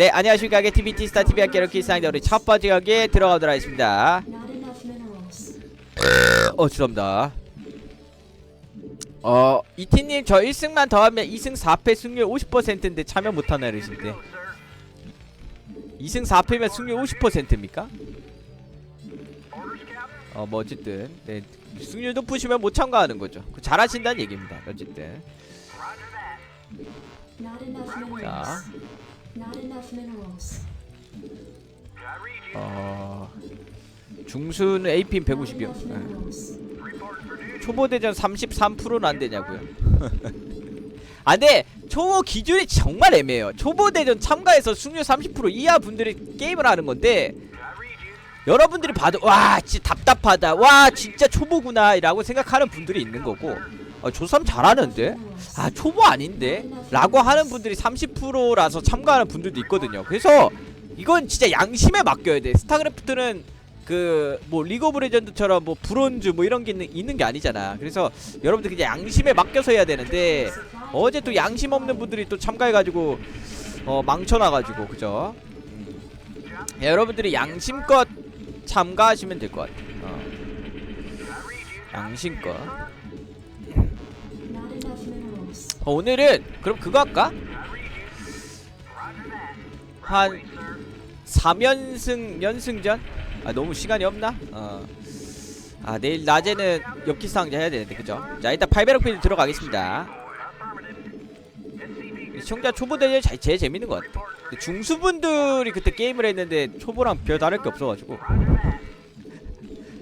네 안녕하십니까. 게티비 티 스타 TV 학교 이렇게 상대 우리 첫 번째 경기에 들어가도록 하겠습니다. 어 죄송합니다. 어 이티님 저 1승만 더하면 2승 4패 승률 50%인데 참여 못하나 이러신데. 2승 4패면 승률 50%입니까? 어 뭐 어쨌든. 네 승률 높으시면 못 참가하는 거죠. 그 잘하신다는 얘기입니다. 어쨌든. 자 Not enough minerals. 어... 중수는 APM 150이요. Not enough minerals. 초보 대전 33%는 안 되냐고요. 아, 근데 초보 기준이 정말 애매해요. 초보 대전 참가해서 승률 30% 이하 분들이 게임을 하는 건데 여러분들이 봐도 와 진짜 답답하다. 와 진짜 초보구나 라고 생각하는 분들이 있는 거고 아, 조삼 잘하는데 아 초보 아닌데 라고 하는 분들이 30%라서 참가하는 분들도 있거든요. 그래서 이건 진짜 양심에 맡겨야 돼. 스타크래프트는 그 뭐 리그 오브 레전드처럼 뭐 브론즈 뭐 이런 게 있는, 있는 게 아니잖아. 그래서 여러분들 그냥 양심에 맡겨서 해야 되는데 어제 또 양심 없는 분들이 또 참가해가지고 어 망쳐놔가지고 그죠? 음. 야, 여러분들이 양심껏 참가하시면 될 것 같아. 어. 양심껏. 어, 오늘은 그럼 그거 할까? 한 3연승 연승전? 아 너무 시간이 없나? 어. 아 내일 낮에는 엽기 상자 해야 되는데 그죠? 자 일단 팔베럭 필드 들어가겠습니다. 시청자 초보 자- 제일 재밌는 것 같아. 중수분들이 그때 게임을 했는데 초보랑 별 다를 게 없어가지고.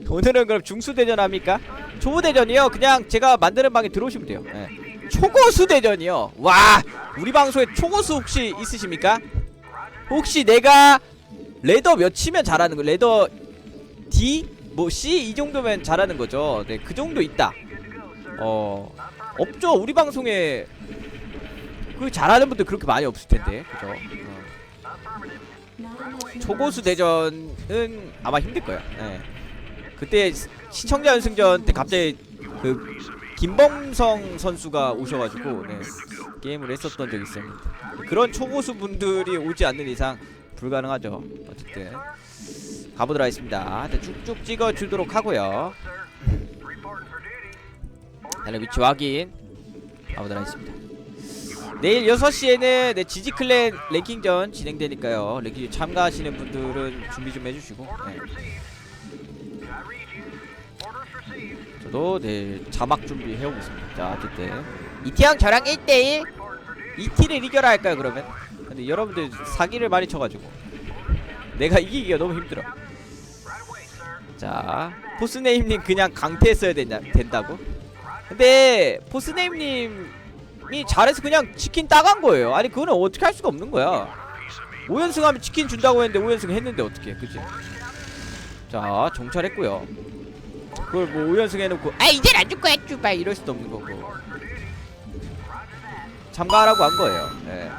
오늘은 그럼 중수 대전 합니까? 초보 대전이요. 그냥 제가 만드는 방에 들어오시면 돼요. 예. 초고수 대전이요. 와, 우리 방송에 초고수 혹시 있으십니까? 혹시 내가 레더 몇 치면 잘하는 거? 레더 D 뭐 C 이 정도면 잘하는 거죠. 네, 그 정도 있다. 어, 없죠. 우리 방송에 그 잘하는 분들 그렇게 많이 없을 텐데, 그죠? 어. 초고수. 대전은 아마 힘들 거야. 예. 그때 시- 시청자 연승전 때 갑자기 그 김범성 선수가 오셔가지고 네, 게임을 했었던 적이 있습니다. 그런 초고수 분들이 오지 않는 이상 불가능하죠. 어쨌든 가보도록 하겠습니다. 쭉쭉 찍어주도록 하고요. 하나 위치 확인 가보도록 하겠습니다. 내일 6시에는 네, 지지클랜 랭킹전 진행되니까요. 랭킹 참가하시는 분들은 준비 좀 해주시고. 네. 저도 내일 자막 준비해오고 있습니다. 자, 어쨌든 이티랑 저랑 1대1 이티를 이겨라 할까요 그러면? 근데 여러분들 사기를 많이 쳐가지고 내가 이기기가 너무 힘들어. 자, 포스네임님 그냥 강퇴했어야 된다, 된다고? 근데 포스네임님이 잘해서 그냥 치킨 따간 거예요. 아니 그거는 어떻게 할 수가 없는 거야. 5연승 하면 치킨 준다고 했는데 5연승 했는데 어떻게? 그지? 자 정찰했고요. 그걸 뭐 5연승 해놓고 아 이젠 안 줄 거야 쭈바 이럴 수도 없는 거고 참가하라고 한 거예요. 네.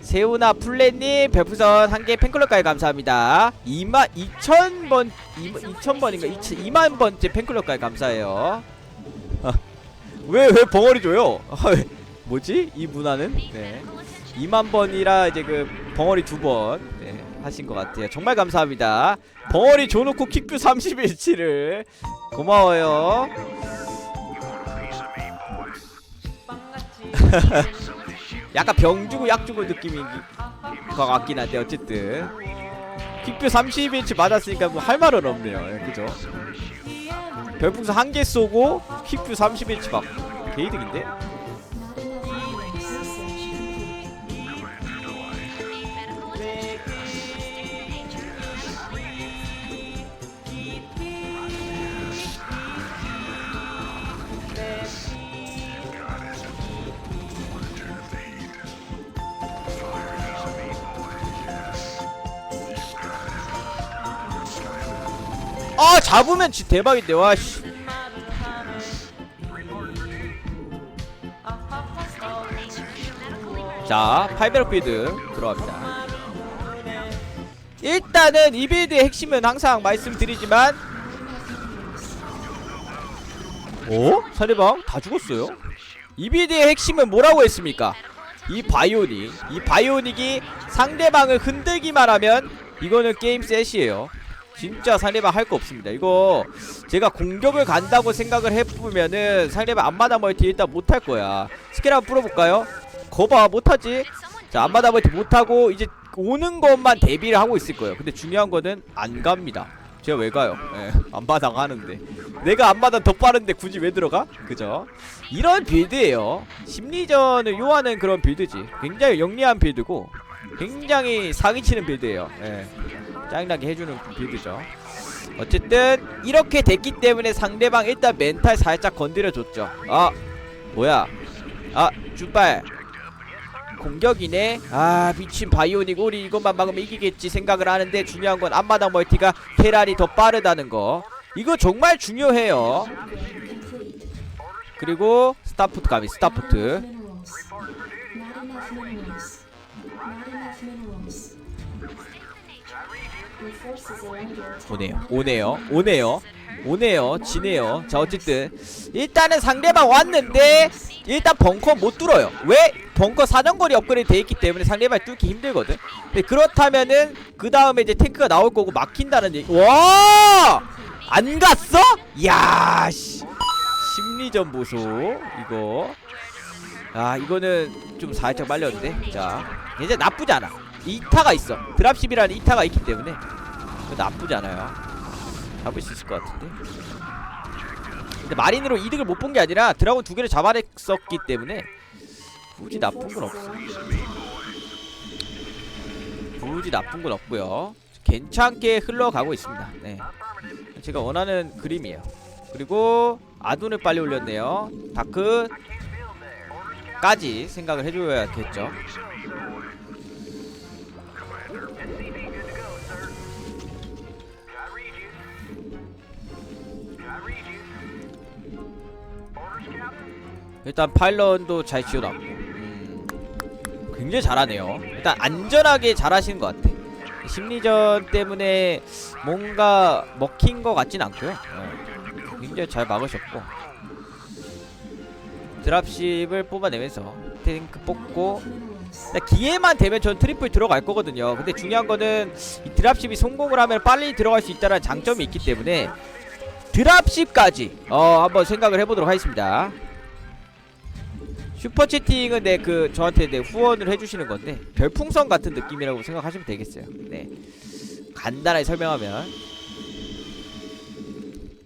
세우나 플랜님 별풍선 한 개 팬클럽까지 감사합니다. 2만 2천 번 2천 번인가 2천 2만 번째 팬클럽까지 감사해요. 왜왜 벙어리 줘요? 아, 왜, 뭐지 이 문화는? 네. 2만 번이라 이제 그 벙어리 두번 네, 하신 것 같아요. 정말 감사합니다. 벙어리 줘놓고 킥뷰 31치를 고마워요. 약간 병 주고 약 주고 느낌인 것 같긴 한데 어쨌든 킥뷰 31치 맞았으니까 뭐 할 말은 없네요. 예, 그죠? 별풍선 한 개 쏘고 킥뷰 31치 막 개이득인데? 잡으면 지 대박인데 와씨 자 파이베럭 빌드 들어갑니다 일단은 이 빌드의 핵심은 항상 말씀드리지만 어? 사리방 다 죽었어요? 이 빌드의 핵심은 뭐라고 했습니까? 이 바이오닉 이 바이오닉이 상대방을 흔들기만 하면 이거는 게임 셋이에요 진짜 상대방 할 거 없습니다. 이거 제가 공격을 간다고 생각을 해보면은 상대방 앞마다 멀티 일단 못할 거야. 스킬 한번 풀어볼까요? 거봐 못하지? 자 앞마다 멀티 못하고 이제 오는 것만 대비를 하고 있을 거예요. 근데 중요한 거는 안 갑니다. 제가 왜 가요? 예, 앞마당 하는데. 내가 앞마당 더 빠른데 굳이 왜 들어가? 그죠? 이런 빌드예요. 심리전을 요하는 그런 빌드지. 굉장히 영리한 빌드고 굉장히 사기치는 빌드예요. 예. 짜증나게 해주는 빌드죠. 어쨌든 이렇게 됐기 때문에 상대방 일단 멘탈 살짝 건드려줬죠. 아 뭐야? 아 쭈빨. 공격이네. 아 미친 바이오닉. 우리 이것만 막으면 이기겠지 생각을 하는데 중요한 건 앞마당 멀티가 테란이 더 빠르다는 거. 이거 정말 중요해요. 그리고 스타포트 가미 스타포트 오네요. 오네요. 오네요. 오네요. 지네요. 자 어쨌든 일단은 상대방 왔는데 일단 벙커 못 뚫어요. 왜? 벙커 사정거리 업그레이드 돼 있기 때문에 상대방 뚫기 힘들거든. 근데 그렇다면은 그 다음에 이제 탱크가 나올 거고 막힌다는 얘기 와! 안 갔어? 야 씨. 심리전 보소 이거. 아 이거는 좀 살짝 말렸는데. 자 이제 나쁘지 않아 이타가 있어. 드랍십이라는 이타가 있기 때문에 나쁘지 않아요. 잡을 수 있을 것 같은데. 근데 마린으로 이득을 못 본 게 아니라 드라곤 두 개를 잡아냈었기 때문에 굳이 나쁜 건 없어 굳이 나쁜 건 없고요. 괜찮게 흘러가고 있습니다. 네. 제가 원하는 그림이에요. 그리고 아둔을 빨리 올렸네요. 다크 까지 생각을 해줘야겠죠 일단 파일런도 잘 지어놨고. 음, 굉장히 잘하네요. 일단 안전하게 잘하시는 것 같아. 심리전 때문에 뭔가 먹힌 것 같진 않고요. 어, 굉장히 잘 막으셨고. 드랍십을 뽑아내면서 탱크 뽑고. 기회만 되면 전 트리플 들어갈 거거든요. 근데 중요한 거는 이 드랍십이 성공을 하면 빨리 들어갈 수 있다는 장점이 있기 때문에 드랍십까지 어 한번 생각을 해보도록 하겠습니다 슈퍼 채팅은 네 그 저한테 네 후원을 해주시는 건데 별풍선 같은 느낌이라고 생각하시면 되겠어요 네 간단하게 설명하면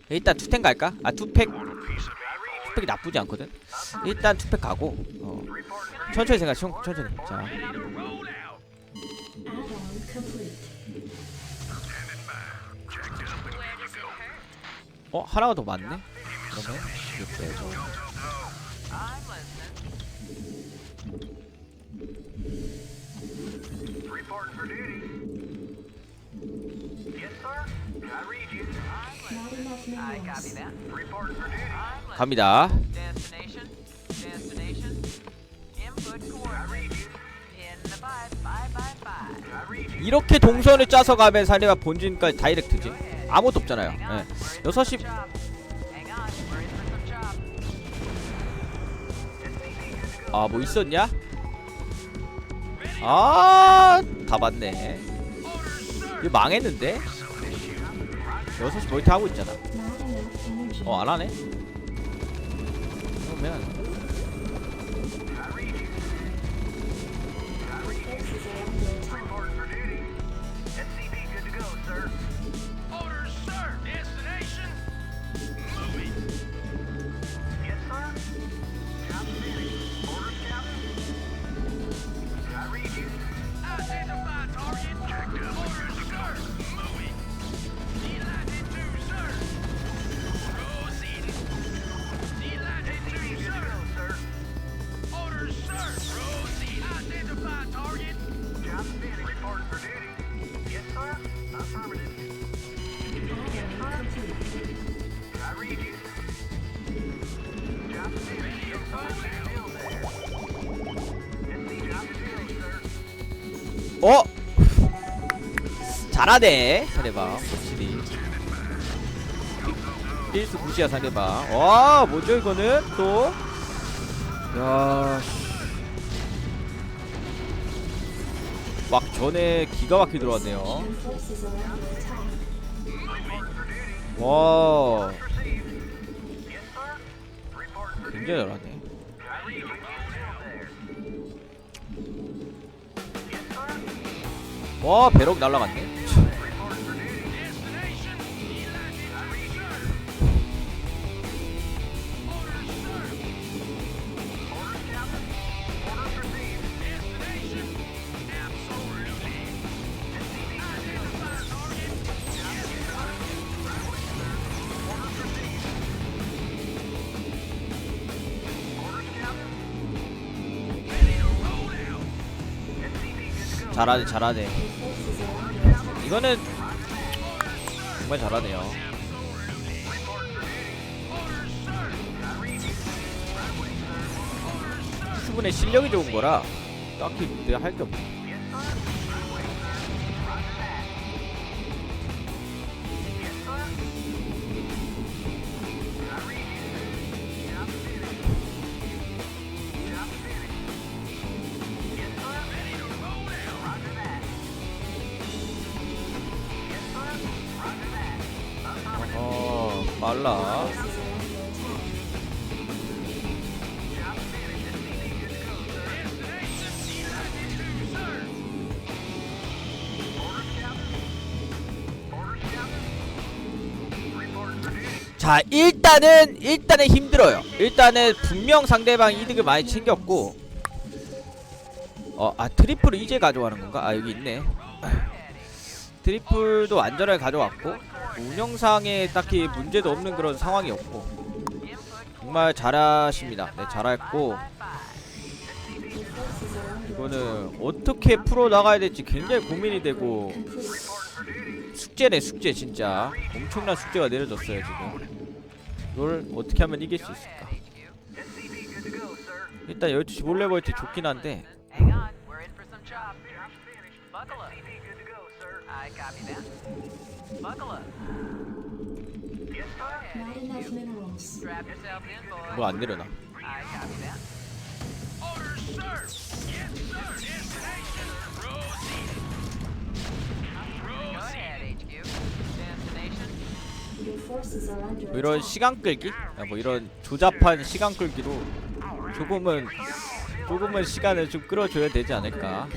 일단 투탱 갈까? 아 투팩 투팩이 나쁘지 않거든 일단 투팩 가고 어 천천히 생각 천, 천천히 자. 어? 하나가 더 많네? 그러면 이 거 빼고 Not enough minerals. 갑니다 Destination. Destination. Input coordinates. In the five, five, five, five. 이렇게 동선을 짜서 가면 사내가 본진까지 다이렉트지 아무것도 없잖아요 예. 6시 Hang on, we're in for some job. 아뭐 있었냐? 아 다 봤네 이거 망했는데? 6시 멀티 하고 있잖아. 어 안 하네? 그러면 잘하네 사내방 확실히 필수 굿이야 사내방 와 뭐죠 이거는 또 야, 씨. 전에 기가 막히게 들어왔네요. 와. 굉장히 잘하네. 와 배럭 날라갔네. 잘하네 잘하네. 이거는 정말 잘하네요. 수분의 실력이 좋은 거라 딱히 할 게 없네. Attack. 자 일단은 일단은 힘들어요. 일단은 분명 상대방 이득을 많이 챙겼고 어아 트리플을 이제 가져가는 건가? 아 여기 있네. 트리플도 안전하게 가져왔고 운영상에 딱히 문제도 없는 그런 상황이었고 정말 잘하십니다. 네 잘했고 이거는 어떻게 풀어 나가야 될지 굉장히 고민이 되고. 숙제네 숙제 진짜. 엄청난 숙제가 내려졌어요 지금. 이걸 어떻게 하면 이길 수 있을까? 일단 12시 몰래 벌티 좋긴 한데 뭐안 under 뭐 이런. 시간 끌기 아, 뭐 이런 조잡한 시간 끌기로 조금은 조금은 시간을 좀 끌어줘야 되지 않을까.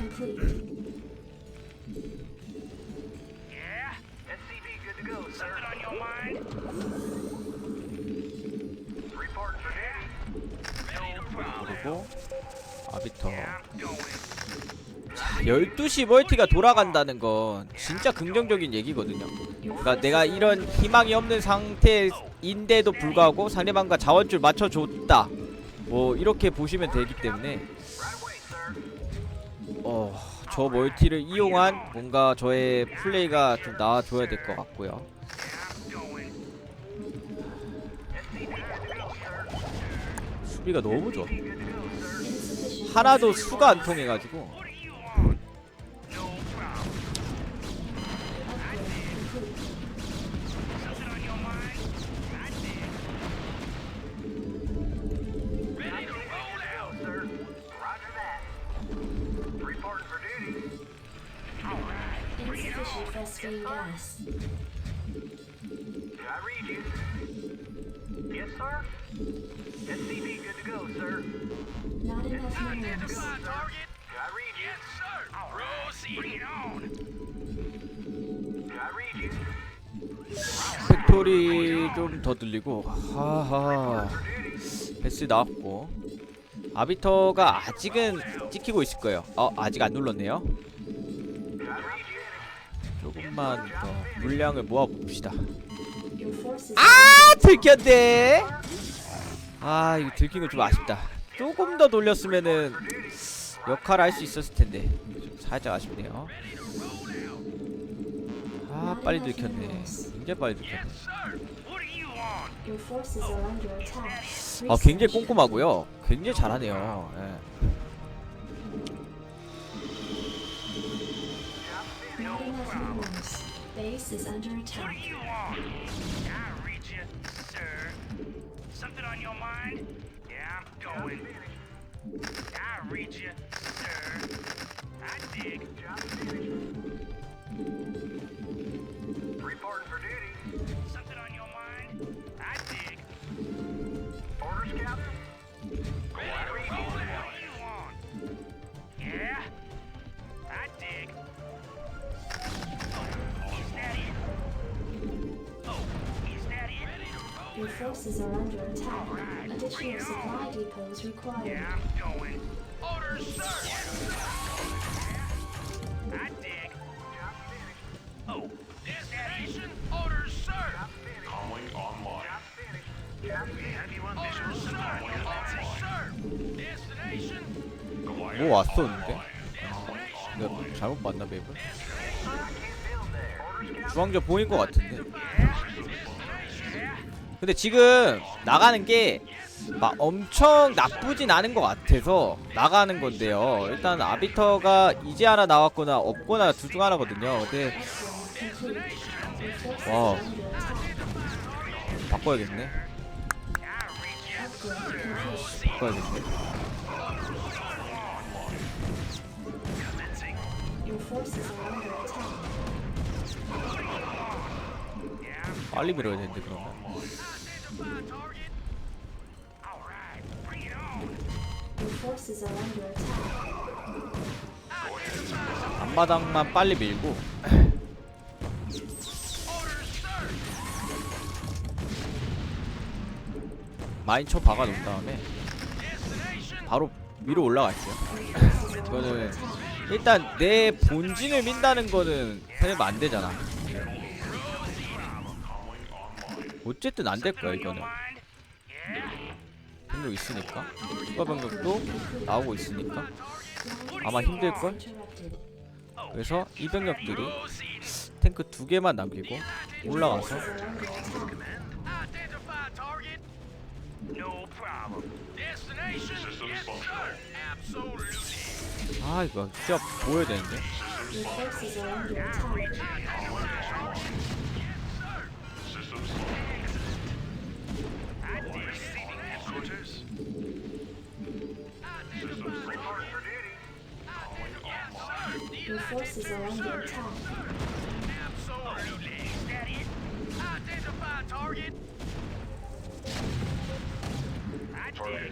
그리고 아비터 I'm going. 12시 멀티가 돌아간다는 건 진짜 긍정적인 얘기거든요 그러니까 내가 이런 희망이 없는 상태인데도 불구하고 상대방과 자원줄 맞춰줬다 뭐 이렇게 보시면 되기 때문에 어, 저 멀티를 이용한 뭔가 저의 플레이가 좀 나와줘야 될 것 같고요. 수비가 너무 좋아. 하나도 수가 안 통해가지고 What do you want? No problem. Upgrade complete. Something on your mind? I did. Ready to roll out, sir. Roger that. Report for duty. All right. Insufficient phosphine gas. I read you. Yes, sir. 팩토리 좀 더 들리고 하하 베스 나왔고. 아비터가 아직은 찍히고 있을 거예요. 어 아직 안 눌렀네요. 조금만 더 물량을 모아 봅시다. Your forces 아 들켰네. 아 이거 들킨 거 좀 아쉽다 조금 더 돌렸으면은 역할을 할 수 있었을 텐데 좀 살짝 아쉽네요 아 빨리 들켰네 굉장히 빨리 들켰네. 아 굉장히. 꼼꼼하고요 굉장히 잘하네요 예. Going. I you, sir. I dig. Reporting for duty. Something on your mind? I dig. Orders, Captain? Ready to roll. What you want? Yeah? I dig. Oh, is that it? Oh, is that it? Your forces are under attack. Additional supply depots required. Yeah, I'm going. Orders, sir. I dig. Oh, destination. Orders, sir. Comlink online. On visual, sir? Orders, sir. Destination. Goliath 뭐 왔었는데? 내가 잘못 봤나 맵을? 중앙저 보인 것 같은데 근데 지금 나가는 게 막 엄청 나쁘진 않은 것 같아서 나가는 건데요 일단 아비터가 이제 하나 나왔거나 없거나 둘 중 하나거든요 근데 attack. 바꿔야겠네. 바꿔야겠네. 빨리 밀어야 되는데 그러면 앞마당만 빨리 밀고. 마인 쳐 박아 놓은 다음에 바로 위로 올라갈게요. 이거는. 일단 내 본진을 민다는 거는 생각하면 안 되잖아. 어쨌든 안 될 거야 이거는 병력 있으니까 추가 병력도 나오고 있으니까 아마 힘들걸? 그래서 이 병력들이 탱크 두 개만 남기고 올라가서. 아 이거 진짜 보여야 되는데 Your forces are under attack. Target.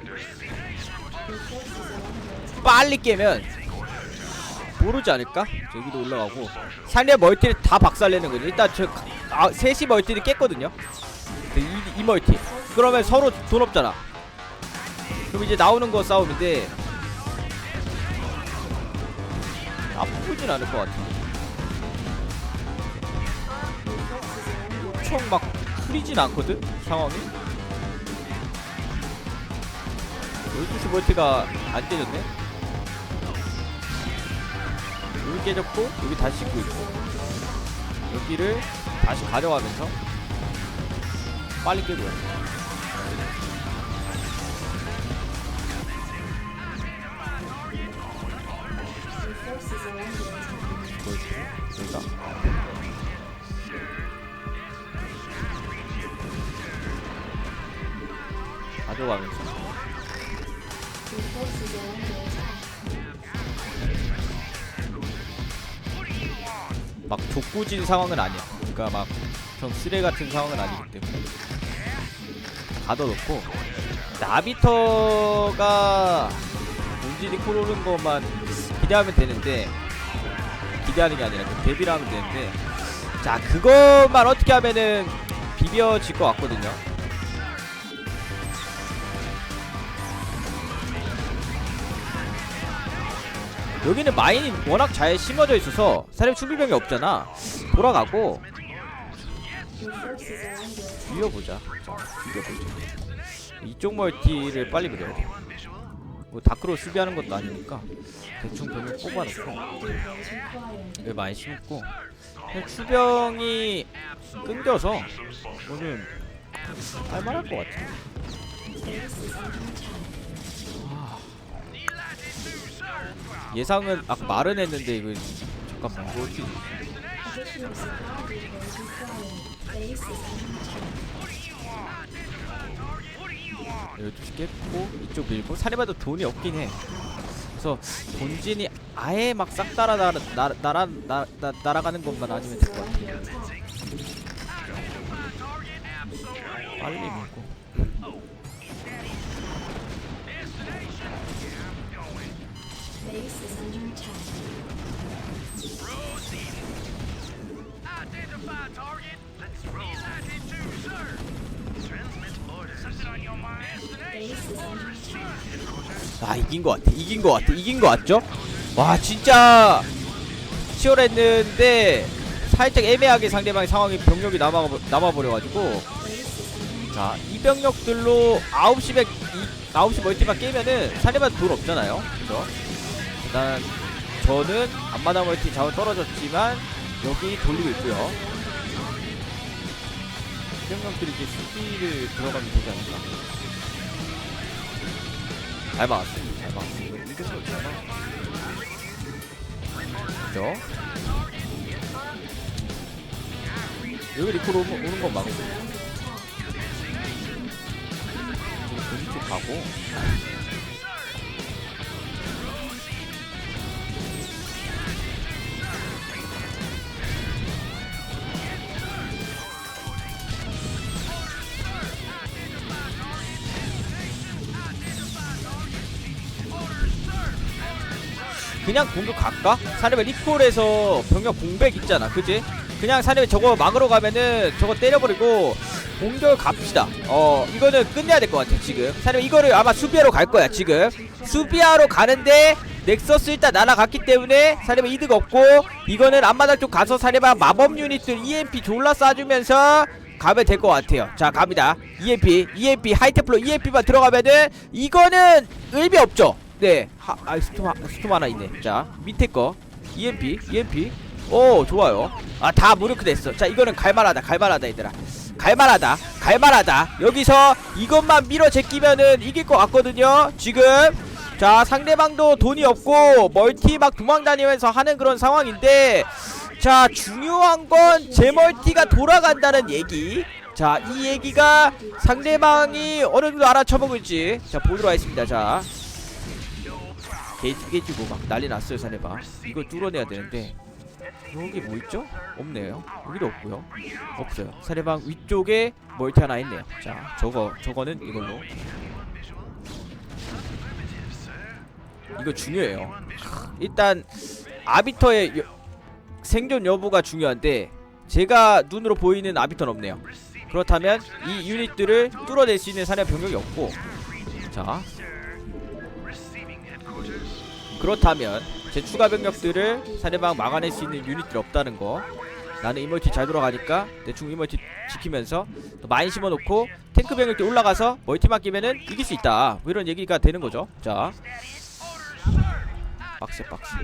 Your. 빨리 깨면 모르지 않을까? 저기도 올라가고 상대 멀티를 다 박살내는 거지 일단 저 아, 셋이 멀티를 깼거든요 이, 이 멀티 그러면 서로 돈 없잖아 그럼 이제 나오는 거 싸움인데 나쁘진 않을 것 같은데. 엄청 막 흐리진 않거든? 상황이? 12시 멀티가 안 깨졌네? 여기 깨졌고 여기 다시 짓고 있고. 여기를 다시 가져가면서 빨리 깨고요 가져가면서. 막 족구진 상황은 아니야. 그러니까 막좀 쓰레 같은 상황은 아니기 때문에 가둬놓고 나비터가 본진이 코로는 것만 기대하면 되는데 기대하는 게 아니라 그 대비를 하면 되는데 자 그것만 어떻게 하면은 비벼질 것 같거든요. 여기는 마인이 워낙 잘 심어져 있어서 사람 준비병이 없잖아. 돌아가고. 비벼보자. 자, 비벼보자. 이쪽 멀티를 빨리 돼. 뭐 다크로 수비하는 것도 아니니까 대충 병을 뽑아놓고. 여기 많이 심고 추병이 끊겨서 오늘 할만할 것 같아. Under attack. 예상은 아 말은 했는데 이거 잠깐만 이거 어떻게 Additional supply depots required. Base is under attack. 12시 깼고 이쪽 밀고 사내봐도 돈이 없긴 해 그래서 본진이 아예 막 싹 따라 날아 날- 날아 나- 나- 날아가는 것만 아니면 될 것 같아요. 빨리 밀고. 아 이긴 것 같아. 이긴 것 같아. 이긴 것 같죠? 와 진짜 치열했는데 살짝 애매하게 상대방의 상황이 병력이 남아 남아 버려가지고 Base is under attack. 자, 이 병력들로 9시 백, 이, 9시 멀티만 깨면은 상대방 돈 없잖아요. 그죠? 일단, 저는 앞마당 멀티 자원 떨어졌지만, 여기 돌리고 있고요. 이 병력들이 이제 수비를 들어가면 되지 않을까? 잘 막았어. 잘 막았어. 이거 이 정도 잘 막았어. 그죠? 여기 리콜 오는, 오는 건 막고. 왼쪽 가고 그냥 공격 갈까? 사례면 리콜에서 병력 공백 있잖아 그지? 그냥 사례면 저거 막으러 가면은 저거 때려버리고 공격 갑시다. 어 이거는 끝내야 될 것 같아 지금. 사례면 이거를 아마 수비하러 갈 거야 지금. 수비하러 가는데 넥서스 일단 날아갔기 때문에 사례면 이득 없고 이거는 앞마당 쪽 가서 사례면 마법 유닛들 EMP 졸라 쏴주면서 가면 될 것 같아요. 자 갑니다. EMP EMP 하이테플로 EMP만 들어가면은 이거는 의미 없죠 네 하, 아 스톰, 하- 스톰 하나 있네. 자 밑에 거. EMP EMP 오 좋아요. 아 다 무르크 됐어. 자 이거는 갈만하다 갈만하다 얘들아. 갈만하다 갈만하다. 여기서 이것만 밀어 제끼면은 이길 것 같거든요 지금. 자 상대방도 돈이 없고 멀티 막 도망 다니면서 하는 그런 상황인데 자 중요한 건 제 멀티가 돌아간다는 얘기. 자 이 얘기가 상대방이 어느 정도 알아쳐먹을지. 자 보도록 하겠습니다. 자 게이트 깨지고 막 난리 났어요 상대방. 이거 뚫어내야 되는데. 여기 뭐 있죠? 없네요. 여기도 없고요. 없어요. 상대방 위쪽에 멀티 하나 있네요. 자 저거 저거는 이걸로. 이거 중요해요. 일단 아비터의 여- 생존 여부가 중요한데 제가 눈으로 보이는 아비터는 없네요. 그렇다면 이 유닛들을 뚫어낼 수 있는 사냥 병력이 없고. 자 그렇다면 제 추가 병력들을 사내방 막아낼 수 있는 유닛들이 없다는 거 나는 이멀티 잘 돌아가니까 대충 이멀티 지키면서 또 많이 심어놓고 탱크 병력들 올라가서 멀티만 끼면은 이길 수 있다 뭐 이런 얘기가 되는 거죠 자 빡세 빡세.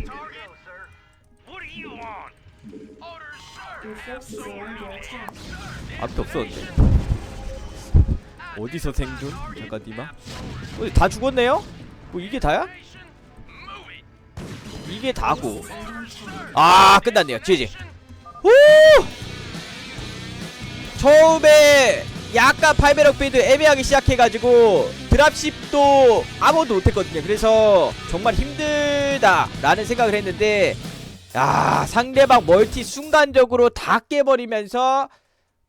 앞에 없었는데 어디서 생존? 잠깐 니마 어, 다 죽었네요? 뭐 이게 다야? 이게 다고. 아 끝났네요. 지지. 오 처음에 약간 8배럭 빌드 애매하게 시작해가지고 드랍십도 아무도 못했거든요. 그래서 정말 힘들다 라는 생각을 했는데 야 상대방 멀티 순간적으로 다 깨버리면서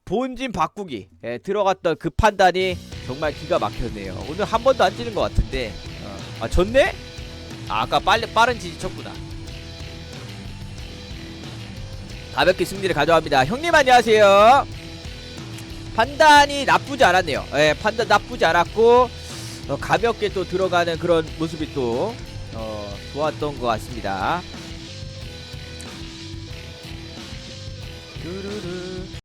본진 바꾸기. 예, 들어갔던 그 판단이 정말 기가 막혔네요. 오늘 한 번도 안 찌는 것 같은데. 어. 아 졌네? 아, 아까 빨리 빠른 지지 쳤구나. 가볍게 승리를 가져갑니다. 형님 안녕하세요. 판단이 나쁘지 않았네요. 예 판단 나쁘지 않았고 어, 가볍게 또 들어가는 그런 모습이 또 어, 좋았던 것 같습니다. 뚜루루